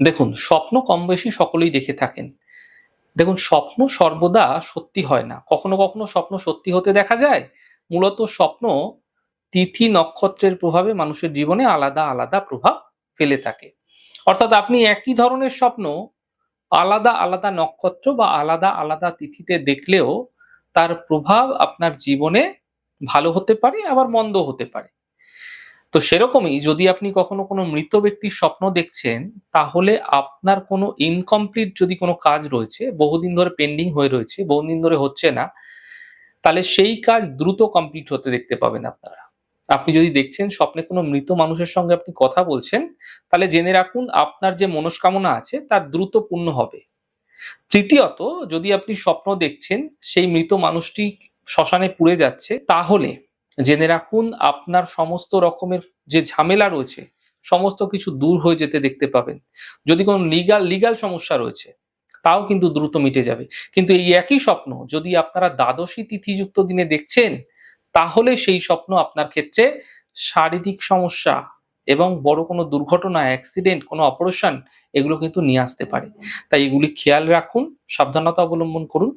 দেখুন, স্বপ্ন কম বেশি সকলেই দেখে থাকেন। দেখুন, স্বপ্ন সর্বদা সত্যি হয় না। কখনো কখনো স্বপ্ন সত্যি হতে দেখা যায়। মূলত স্বপ্ন তিথি নক্ষত্রের প্রভাবে মানুষের জীবনে আলাদা আলাদা প্রভাব ফেলে থাকে। অর্থাৎ আপনি একই ধরনের স্বপ্ন আলাদা আলাদা নক্ষত্র বা আলাদা আলাদা তিথিতে দেখলেও তার প্রভাব আপনার জীবনে ভালো হতে পারে, আবার মন্দ হতে পারে। তো সেরকমই যদি আপনি কখনো কোনো মৃত ব্যক্তির স্বপ্ন দেখছেন, তাহলে আপনার কোনো ইনকমপ্লিট যদি কোনো কাজ রয়েছে, বহুদিন ধরে পেন্ডিং হয়ে রয়েছে, বহুদিন ধরে হচ্ছে না, তাহলে সেই কাজ দ্রুত কমপ্লিট হতে দেখতে পাবেন আপনারা। আপনি যদি দেখছেন স্বপ্নে কোনো মৃত মানুষের সঙ্গে আপনি কথা বলছেন, তাহলে জেনে রাখুন আপনার যে মনস্কামনা আছে, তার দ্রুত পূর্ণ হবে। তৃতীয়ত, যদি আপনি স্বপ্ন দেখছেন, সেই মৃত মানুষটি শ্মশানে পুড়ে যাচ্ছে, তাহলে জেনে রাখুন, আপনার সমস্ত রকমের যে ঝামেলা রয়েছে, সমস্ত কিছু দূর হয়ে যেতে দেখতে পাবেন। যদি কোনো লিগাল লিগাল সমস্যা রয়েছে, তাও কিন্তু দ্রুত মিটে যাবে। কিন্তু এই একই স্বপ্ন, যদি আপনারা দ্বাদশী তিথিযুক্ত দিনে দেখছেন, তাহলে সেই স্বপ্ন আপনার ক্ষেত্রে শারীরিক সমস্যা এবং বড় কোনো দুর্ঘটনা অ্যাক্সিডেন্ট কোনো অপারেশন এগুলো কিন্তু নিয়ে আসতে পারে। তাই এগুলি খেয়াল রাখুন, সাবধানতা অবলম্বন করুন।